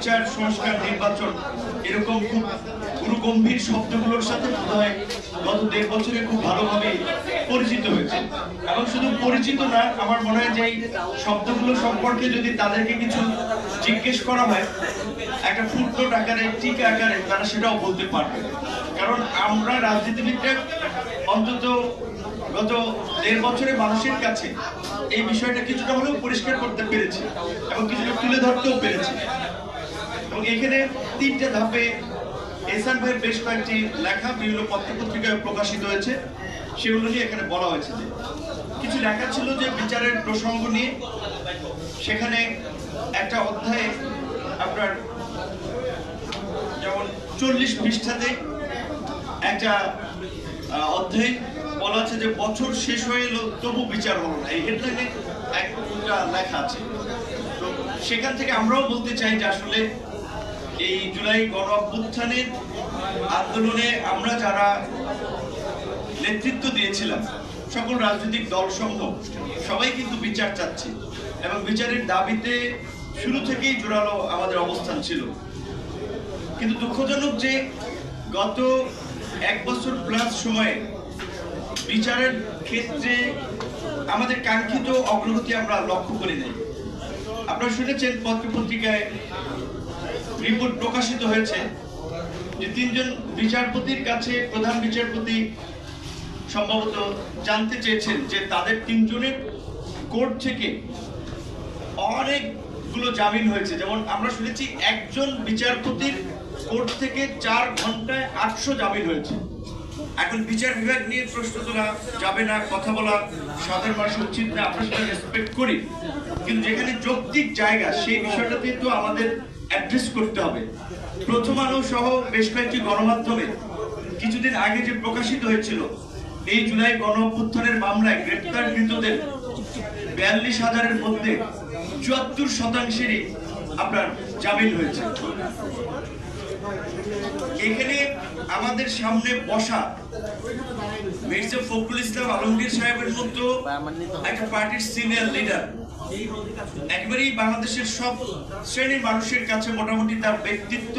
বিচার, সংস্কার, নির্বাচন এরকম খুব গুরু গম্ভীর শব্দগুলোর সাথে বোধহয় গত দেড় বছরে খুব ভালোভাবে পরিচিত হয়েছে। এবং শুধু পরিচিত না, আমার মনে হয় যে এই শব্দগুলো সম্পর্কে যদি তাদেরকে কিছু জিজ্ঞেস করা হয়, একটা ফুটনোট আকারে টিকা আকারে তারা সেটাও বলতে পারবে। কারণ আমরা রাজনীতিবিদরা অন্তত গত দেড় বছরে মানুষের কাছে এই বিষয়টা কিছুটা হলেও পরিষ্কার করতে পেরেছি এবং কিছুটা তুলে ধরতেও পেরেছি। এবং এখানে তিনটে ধাপে এসান ভাইয়ের বেশ কয়েকটি লেখা বিভিন্ন পত্রপত্রিকায় প্রকাশিত হয়েছে। সেগুলো নিয়ে এখানে বলা হয়েছে যে, কিছু লেখা ছিল যে বিচারের প্রসঙ্গ নিয়ে। সেখানে একটা অধ্যায়ে আপনার যেমন চল্লিশ পৃষ্ঠাতে একটা অধ্যায় বলা আছে যে, বছর শেষ হয়ে এলো, তবু বিচার হলো না। এই হেডলাইনে একটা লেখা আছে। তো সেখান থেকে আমরাও বলতে চাই যে, আসলে এই জুলাই গণ অভ্যুত্থানের আন্দোলনে আমরা যারা নেতৃত্ব দিয়েছিলাম, সকল রাজনৈতিক দল সমূহ, সবাই কিন্তু বিচার চাচ্ছে এবং বিচারের দাবিতে শুরু থেকেই জোরালো আমাদের অবস্থান ছিল। কিন্তু দুঃখজনক যে গত এক বছর প্লাস সময়ে বিচারের ক্ষেত্রে আমাদের কাঙ্ক্ষিত অগ্রগতি আমরা লক্ষ্য করি নাই। আপনারা শুনেছেন পত্রপত্রিকায় রিপোর্ট প্রকাশিত হয়েছে যে তিনজন বিচারপতির কাছে প্রধান বিচারপতি সম্ভবত জানতে চেয়েছেন যে তাদের তিনজনের কোর্ট থেকে অনেকগুলো জামিন হয়েছে। যেমন আমরা শুনেছি একজন বিচারপতির কোর্ট থেকে চার ঘন্টায় আটশো জামিন হয়েছে। এখন বিচার বিভাগ নিয়ে প্রশ্ন তোলা যাবে না, কথা বলা সাধারণ মানুষ উচিত না, আমরা সেটা রেসপেক্ট করি। কিন্তু যেখানে যৌক্তিক জায়গা, সেই বিষয়টাতে তো আমাদের অ্যাড্রেস করতে হবে। প্রথম আলো সহ বেশ কয়েকটি গণমাধ্যমে কিছুদিন আগে যে প্রকাশিত হয়েছিল, এই জুলাই গণ অভ্যুত্থানের মামলায় গ্রেপ্তারকৃতদের বিয়াল্লিশ হাজারের মধ্যে চুয়াত্তর শতাংশেরই আপনার জামিন হয়েছে। এখানে আমাদের সামনে বসা মির্জা ফখরুল ইসলাম আলমগীর সাহেবের মতো একটা পার্টির সিনিয়র লিডার একেবারেই বাংলাদেশের সব শ্রেণির মানুষের কাছে মোটামুটি তার ব্যক্তিত্ব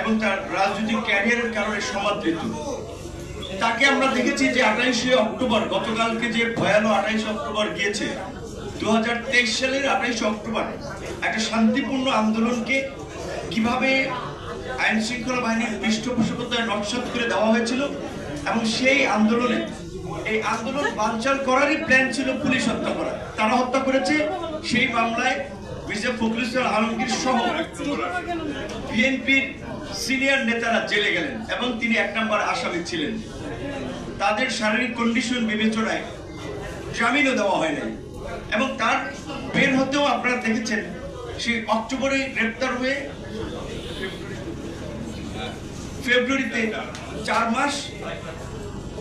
এবং তার রাজনৈতিক ক্যারিয়ারের কারণে সমাদৃত। তাকে আমরা দেখেছি যে আঠাইশে অক্টোবর গতকালকে যে ভয়ানক আঠাইশে অক্টোবর গিয়েছে দু হাজার তেইশ সালের আঠাইশে অক্টোবর একটা শান্তিপূর্ণ আন্দোলনকে কীভাবে আইন শৃঙ্খলা বাহিনীর পৃষ্ঠপোষকতায় নকশাত করে দেওয়া হয়েছিল এবং সেই আন্দোলনে, এই আন্দোলন বানচাল করারই প্ল্যান ছিল পুলিশ হত্যা করা। তারা হত্যা করেছে সেই মামলায় মির্জা ফখরুল আলমগীর সহ বিএনপির সিনিয়র নেতারা জেলে গেলেন এবং তিনি এক নম্বর আসামি ছিলেন। তাদের শারীরিক কন্ডিশন বিবেচনায় জামিনও দেওয়া হয় নাই। এবং তার বের হতেও আপনারা দেখেছেন, সেই অক্টোবরে গ্রেপ্তার হয়ে ফেব্রুয়ারিতে চার মাস,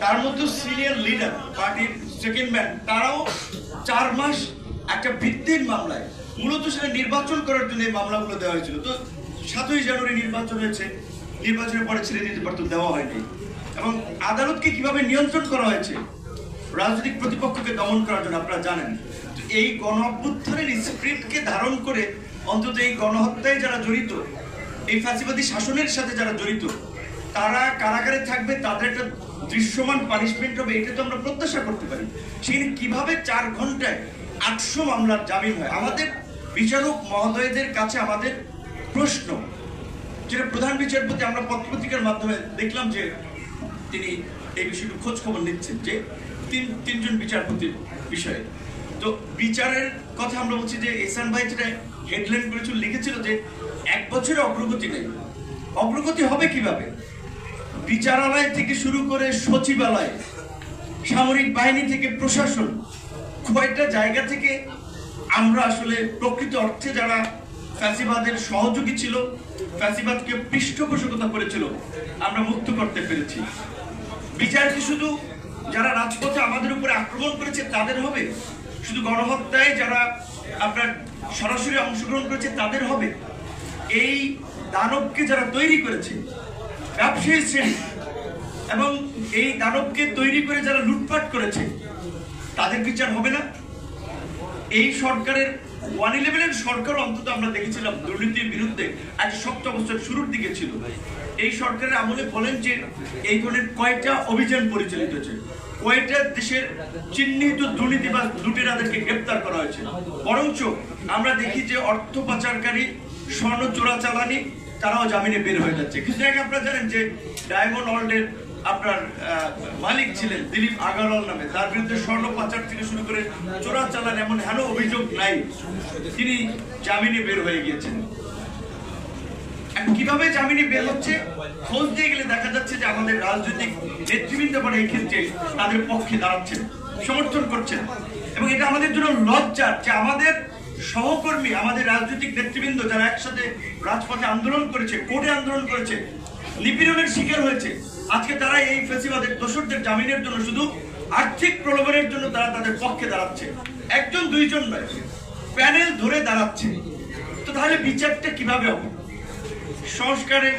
তার মধ্যে সিনিয়র লিডার পার্টির সেকেন্ড ম্যান তারাও চার মাস একটা ভিত্তির মামলায়। মূলত সেটা নির্বাচন করার জন্য এই মামলাগুলো দেওয়া হয়েছিল। তো সাতই জানুয়ারি নির্বাচন হয়েছে, নির্বাচনের পরে ছেড়ে দিতে পারতো, দেওয়া হয়নি। এবং আদালতকে কীভাবে নিয়ন্ত্রণ করা হয়েছে, রাজনৈতিক প্রতিপক্ষকে দমন করার জন্য আপনারা জানেন। তো এই গণ অভ্যুত্থানের স্ক্রিপ্টকে ধারণ করে অন্তত এই গণহত্যায় যারা জড়িত, এই ফ্যাসিবাদী শাসনের সাথে যারা জড়িত তারা কারাগারে থাকবে, তাদের একটা দৃশ্যমান পানিশমেন্ট হবে, এটা তো আমরা প্রত্যাশা করতে পারি। সেখানে কীভাবে চার ঘন্টায় আটশো মামলার জামিন হয়? আমাদের বিচারক মহোদয়দের কাছে আমাদের প্রশ্ন, যেটা প্রধান বিচারপতি আমরা পত্রপত্রিকার মাধ্যমে দেখলাম যে তিনি এই বিষয়টি খোঁজ খবর নিচ্ছেন যে তিন, তিনজন বিচারপতির বিষয়ে। তো বিচারের কথা আমরা বলছি যে এসান ভাই যেটা হেডলাইন করেছিল, লিখেছিল যে এক বছরে অগ্রগতি নেই। অগ্রগতি হবে কীভাবে? বিচারালয় থেকে শুরু করে সচিবালয়, সামরিক বাহিনী থেকে প্রশাসন কয়টা জায়গা থেকে আমরা আসলে প্রকৃত অর্থে যারা ফ্যাসিবাদের সহযোগী ছিল, ফ্যাসিবাদকে পৃষ্ঠপোষকতা করেছিল, আমরা মুক্ত করতে পেরেছি। বিচার কি শুধু যারা রাজপথে আমাদের উপরে আক্রমণ করেছে তাদের হবে, শুধু গণহত্যায় যারা আপনার সরাসরি অংশগ্রহণ করেছে তাদের হবে। এই দানবকে যারা তৈরি করেছে ব্যবসায়ী এবং এই দানবকে তৈরি করে যারা লুটপাট করেছে, তাদের বিচার হবে না। এই সরকারের ওয়ান ইলেভেনের সরকার অন্তত আমরা দেখেছিলাম দুর্নীতির বিরুদ্ধে আজ শক্ত অবস্থার শুরুর দিকে ছিল। এই সরকারের আমলে বলেন যে এই ধরনের কয়টা অভিযান পরিচালিত হয়েছে। কয়টা দেশের চিহ্নিত দুর্নীতি বা লুটেরাদেরকে গ্রেপ্তার করা হয়েছে। বরঞ্চ আমরা দেখি যে অর্থ পাচারকারী, স্বর্ণ চোরাচালানি তারাও জামিনে বের হয়ে যাচ্ছে। কিছু আগে আপনারা জানেন যে ডায়মন্ড ওয়ার্ল্ডের আপনার মালিক ছিলেন দিলীপ আগারওয়াল নামে। তার বিরুদ্ধে স্বর্ণ পাচার থেকে শুরু করে চোরাচালান এমন হেন অভিযোগ নাই। তিনি জামিনে বের হয়ে গিয়েছেন। কীভাবে জামিনে বের হচ্ছে? খোঁজ দিয়ে গেলে দেখা যাচ্ছে যে আমাদের রাজনৈতিক নেতৃবৃন্দ পরে এই ক্ষেত্রে তাদের পক্ষে দাঁড়াচ্ছেন, সমর্থন করছেন। এবং এটা আমাদের জন্য লজ্জার যে আমাদের সহকর্মী, আমাদের রাজনৈতিক নেতৃবৃন্দ যারা একসাথে রাজপথে আন্দোলন করেছে, কোর্টে আন্দোলন করেছে, নিপীড়নের শিকার হয়েছে, আজকে তারা এই ফেসিবাদের দোষরদের জামিনের জন্য শুধু আর্থিক প্রলোভনের জন্য তারা তাদের পক্ষে দাঁড়াচ্ছে। একজন, দুইজন নয়, প্যানেল ধরে দাঁড়াচ্ছে। তো তাহলে বিচারটা কীভাবে হবে? সংস্কারের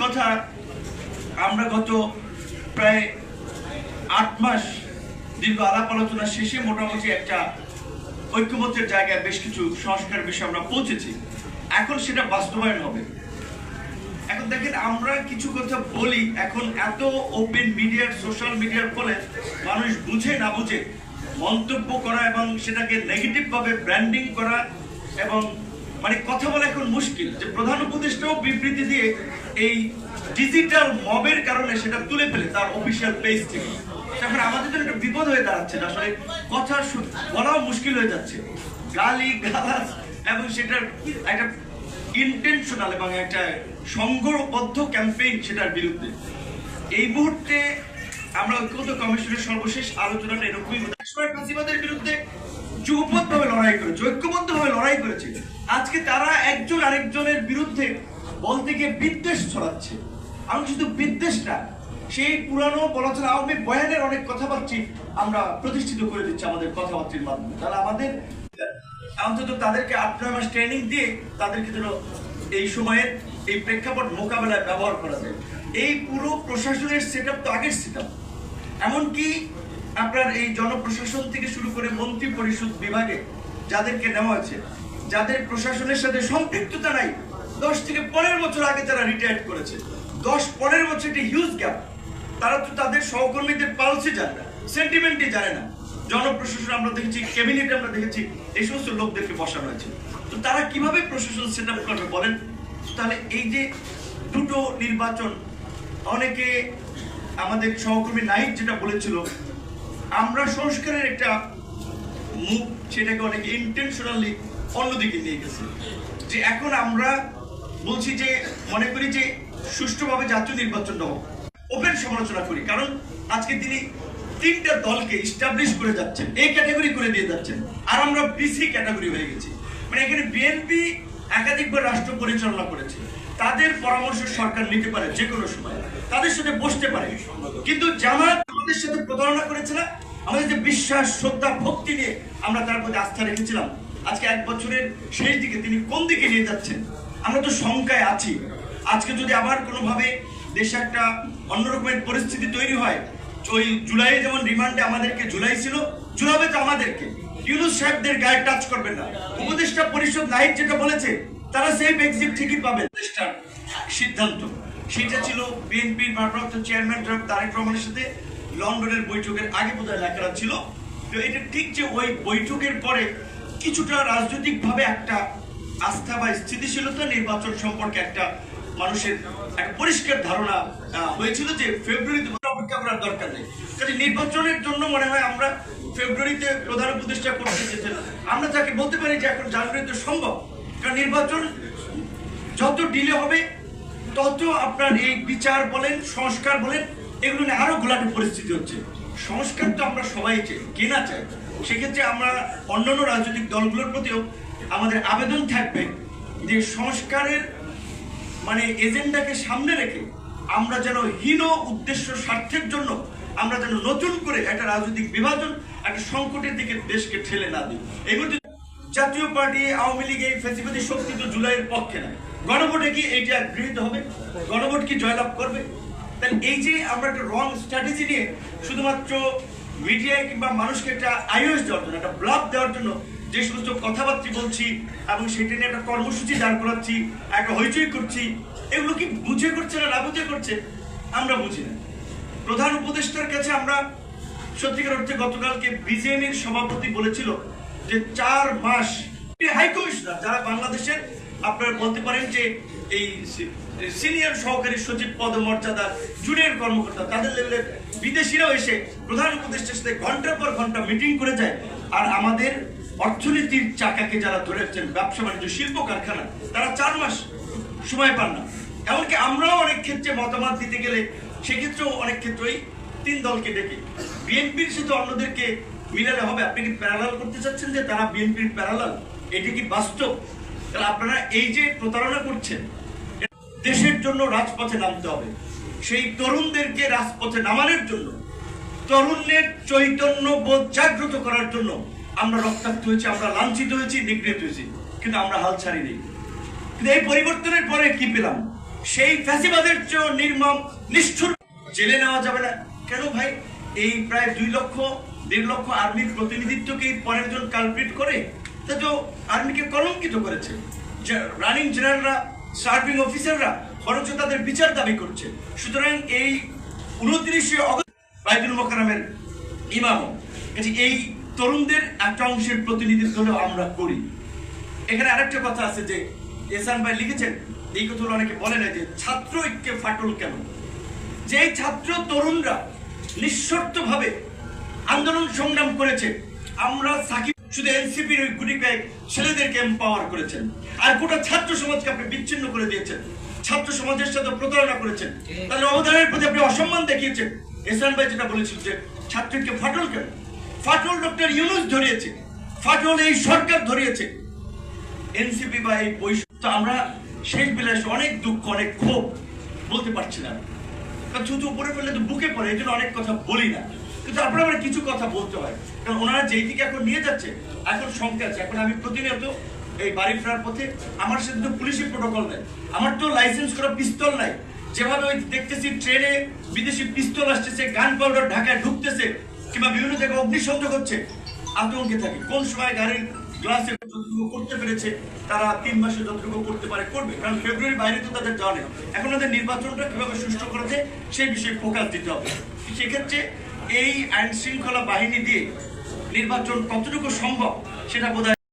কথা আমরা গত প্রায় আট মাস দীর্ঘ আলাপ আলোচনা শেষে মোটামুটি একটা ঐক্যমত্যের জায়গায় বেশ কিছু সংস্কার বিষয়ে আমরা পৌঁছেছি। এখন সেটা বাস্তবায়ন হবে। এখন দেখেন, আমরা কিছু কথা বলি, এখন এত ওপেন মিডিয়ার সোশ্যাল মিডিয়ার ফলে মানুষ বুঝে না বুঝে মন্তব্য করা এবং সেটাকে নেগেটিভ ভাবে ব্র্যান্ডিং করা এবং মানে কথা বলা এখন মুশকিল। যে প্রধান উপদেষ্টাও বিবৃতি দিয়ে এই ডিজিটাল মবের কারণে সেটা তুলে ফেলে, তার অফিসিয়াল পেজ থেকে। তখন আমাদের জন্য একটা বিপদ হয়ে দাঁড়াচ্ছে আসলে কথা বলাও মুশকিল হয়ে যাচ্ছে। গালি, গালাজ, এবং সেটার একটা ইন্টেনশনাল এবং একটা সংঘবদ্ধ ক্যাম্পেইন সেটার বিরুদ্ধে। এই মুহূর্তে আমরা ঐক্যবদ্ধ কমিশনের সর্বশেষ আলোচনাটা এরকমই। ফাঁসিবাদের বিরুদ্ধে যুগপথভাবে লড়াই করেছে, ঐক্যবদ্ধভাবে লড়াই করেছে। আজকে তারা একজন আরেকজনের বিরুদ্ধে বলতে গিয়ে বিদ্বেষ ছড়াচ্ছে। আমি শুধু বিদ্বেষ না সেই পুরানো বলাচল আওয়ামী বয়ানের অনেক কথাবার্তা আমরা প্রতিষ্ঠিত করে দিচ্ছি আমাদের কথাবার্তার মাধ্যমে। তারা আমাদের, অন্তত তাদেরকে আট, নয় মাস ট্রেনিং দিয়ে তাদেরকে যেন এই সময়ের এই প্রেক্ষাপট মোকাবেলায় ব্যবহার করা যায়। এই পুরো প্রশাসনের সেট তো আগের সেট আপ এমনকি আপনার এই জনপ্রশাসন থেকে শুরু করে মন্ত্রী পরিষদ বিভাগে যাদেরকে নেওয়া হয়েছে, যাদের প্রশাসনের সাথে সম্পৃক্ততা নাই দশ থেকে পনেরো বছর আগে তারা রিটায়ার করেছে, দশ পনেরো বছর একটি হিউজ গ্যাপ তারা তো তাদের সহকর্মীদের পালসে জানে না সেন্টিমেন্টই জানে না। জনপ্রশাসন আমরা দেখেছি ক্যাবিনেট আমরা দেখেছি, এই সমস্ত লোকদেরকে বসানো হয়েছে। তো তারা কীভাবে প্রশাসন সেট আপ করবে বলেন? তাহলে এই যে দুটো নির্বাচন, অনেকে আমাদের সহকর্মী নাইক যেটা বলেছিল, আমরা সংস্কারের একটা মুখ, সেটাকে অনেক ইন্টেনশনালি অন্যদিকে নিয়ে গেছে। যে এখন আমরা বলছি যে, মনে করি যে সুষ্ঠুভাবে জাতীয় নির্বাচনটা হোক ওপেন সমালোচনা করি, কারণ আজকে তিনি তিনটা দলকে ইস্টাবলিশ করে যাচ্ছেন এই ক্যাটাগরি করে দিয়ে যাচ্ছেন, আর আমরা বিসি ক্যাটাগরি হয়ে গেছি। মানে এখানে বিএনপি একাধিকবার রাষ্ট্র পরিচালনা করেছে। তাদের পরামর্শ সরকার নিতে পারে যে কোনো সময়, তাদের সাথে বসতে পারে। কিন্তু জামাত আমাদের সাথে প্রতারণা করেছে না? আমাদের যে বিশ্বাস, শ্রদ্ধা, ভক্তি নিয়ে আমরা তার প্রতি আস্থা রেখেছিলাম। আজকে এক বছরের শেষ দিকে তিনি কোন দিকে নিয়ে যাচ্ছেন? আমরা তো শঙ্কায় আছি। আজকে যদি আবার কোনোভাবে দেশে একটা অন্যরকমের পরিস্থিতি তৈরি হয় ওই জুলাইয়ে যেমন রিমান্ডে আমাদেরকে জুলাই ছিল জুলাবে তো আমাদেরকে। ইউনুস সাহেবদের গায়ে টাচ করবেন না। উপদেষ্টা পরিষদ নাইট যেটা বলেছে, তারা সেফ এক্সিট ঠিকই পাবে। উপদেষ্টার সিদ্ধান্ত, সেটা ছিল বিএনপির ভারপ্রাপ্ত চেয়ারম্যান তারেক রহমানের সাথে লন্ডনের বৈঠকের আগে বোধহয় লেখাটা ছিল। তো এটা ঠিক যে ওই বৈঠকের পরে কিছুটা রাজনৈতিকভাবে একটা আস্থা বা স্থিতিশীলতা নির্বাচন সম্পর্কে একটা মানুষের একটা পরিষ্কার ধারণা হয়েছিল যে ফেব্রুয়ারিতে অপেক্ষা করার দরকার নেই। কাজে নির্বাচনের জন্য মনে হয় আমরা ফেব্রুয়ারিতে প্রধান উপদেষ্টা করতে চেয়েছেন আমরা তাকে বলতে পারি যে এখন জানুয়ারিতে সম্ভব। কারণ নির্বাচন যত ডিলে হবে, তত আপনার এই বিচার বলেন, সংস্কার বলেন, এগুলো নিয়ে আরও ঘোলাটে পরিস্থিতি হচ্ছে। সংস্কার তো আমরা সবাই চাই কেনা চাই সেক্ষেত্রে আমরা অন্যান্য রাজনৈতিক দলগুলোর প্রতিও আমাদের আবেদন থাকবে যে সংস্কারের মানে এজেন্ডাকে সামনে রেখে আমরা যেন হীন উদ্দেশ্য স্বার্থের জন্য আমরা যেন নতুন করে একটা রাজনৈতিক বিভাজন, একটা সংকটের দিকে দেশকে ঠেলে না দিই। মুহূর্তে জাতীয় পার্টি, আওয়ামী লীগ, এই ফেসিবাদী শক্তি তো জুলাইয়ের পক্ষে না গণভোটে কি এইটা গৃহীত হবে? গণভোট কি জয়লাভ করবে? তাহলে এই যে আমরা একটা রং স্ট্র্যাটেজি নিয়ে শুধুমাত্র মিডিয়ায় কিংবা মানুষকে একটা আইওএস দেওয়ার জন্য, একটা ব্লাব দেওয়ার জন্য যে সমস্ত কথাবার্তা বলছি এবং সেটা নিয়ে একটা কর্মসূচি দাঁড় করাচ্ছি, একটা হইচই করছি, এগুলো কি বুঝে করছে না বুঝে করছে? আমরা বুঝি না। প্রধান উপদেষ্টার কাছে আমরা সত্যিকার অর্থে গতকালকে বিজেপির সভাপতি বলেছিল যে চার মাস হাই কমিশনার যারা বাংলাদেশের, আপনারা বলতে পারেন যে এই সিনিয়র সহকারী সচিব পদমর্যাদা, জুনিয়র কর্মকর্তা, তাদের লেভেলের বিদেশিরাও এসে প্রধান উপদেষ্টার সাথে ঘণ্টার পর ঘণ্টা মিটিং করে যায়। আর আমাদের অর্থনীতির চাকাকে যারা ধরেছেন, ব্যবসা বাণিজ্য, শিল্প কারখানা, তারা চার মাস সময় পান না। এমনকি আমরাও অনেক ক্ষেত্রে মতামত দিতে গেলে সেক্ষেত্রেও অনেক ক্ষেত্রেই তিন দলকে ডেকে। বিএনপির সাথে অন্যদেরকে মিলালে হবে। আপনি কি প্যারালাল করতে চাচ্ছেন যে তারা বিএনপির প্যারালাল এটি কি বাস্তব? তাহলে আপনারা এই যে প্রতারণা করছেন, দেশের জন্য রাজপথে নামতে হবে। সেই তরুণদেরকে রাজপথে নামানোর জন্য তরুণের চৈতন্য বোধ জাগ্রত করার জন্য আমরা রক্তাক্ত হয়েছি, আমরা লাঞ্ছিত হয়েছি, নিগৃহীত হয়েছি, কিন্তু আমরা হাল ছাড়িনি। কিন্তু এই পরিবর্তনের পরে কি পেলাম? সেই ফ্যাসিবাদের চেয়েও নির্মম, নিষ্ঠুর। জেলে নেওয়া যাবে না। কেন ভাই? এই প্রায় দুই লক্ষ, দেড় লক্ষ আর্মির প্রতিনিধিত্বকে পরের জন কালপ্রিট করে? তা তো আর্মিকে কলঙ্কিত করেছে। রানিং জেনারেলরা সার্ভিং অফিসাররা বরঞ্চ তাদের বিচার দাবি করছে। সুতরাং এই উনত্রিশে অগস্ট বাইতুল মোকারমের ইমামও। কাজে এই তরুণদের একটা অংশের প্রতিনিধিত্ব আমরা করি। এখানে আরেকটা কথা আছে যে, এসান ভাই লিখেছেন, এই কথাগুলো অনেকে বলে না যে ছাত্র ঐক্যে ফাটল কেন? যে ছাত্র তরুণরা নিঃশর্ত ভাবে আন্দোলন সংগ্রাম করেছে, আমরা সাকিব, শুধু এনসিপির ওই গুটি কয়েক ছেলেদেরকে এম্পাওয়ার করেছেন। আর গোটা ছাত্র সমাজকে আপনি বিচ্ছিন্ন করে দিয়েছেন। ছাত্র সমাজের সাথে প্রতারণা করেছেন। তাহলে অবদানের প্রতি আপনি অসম্মান দেখিয়েছেন। এসান ভাই যেটা বলেছিল যে, ছাত্রকে ফাটল কেন? ফাটল ডক্টর ইউনুস ধরিয়েছে, ফাটল এই সরকার ধরিয়েছে। এনসিপি বা এই বৈষম্য আমরা শেষ বেলায় এসে অনেক দুঃখ, অনেক ক্ষোভ বলতে পারছি না। থুতু উপরে ফেললে তো বুকে পড়ে, এই জন্য অনেক কথা বলি না। কিন্তু তারপরে আমার কিছু কথা বলতে হয়। কারণ ওনারা যেই দিকে এখন নিয়ে যাচ্ছে, এখন শঙ্কা আছে। এখন আমি প্রতিনিয়ত এই বাড়ি ফেরার পথে আমার সাথে তো পুলিশি প্রোটোকল নেই। আমার তো লাইসেন্স করা পিস্তল নাই। যেভাবে ওই দেখতেছি ট্রেনে বিদেশি পিস্তল আসতেছে, গান পাউডার ঢাকায় ঢুকতেছে কিংবা বিভিন্ন জায়গায় অগ্নিসংযোগ হচ্ছে, আতঙ্কে থাকি। কোন সময় গাড়ির গ্লাসে যতটুকু করতে পেরেছে, তারা তিন মাসে যতটুকু করতে পারে, করবে। কারণ ফেব্রুয়ারি বাইরে তো তাদের জানে এখন তাদের নির্বাচনটা কীভাবে সুষ্ঠু করেছে সেই বিষয়ে ফোকাস দিতে হবে। সেক্ষেত্রে এই আইন শৃঙ্খলা বাহিনী দিয়ে নির্বাচন কতটুকু সম্ভব, সেটা বোধ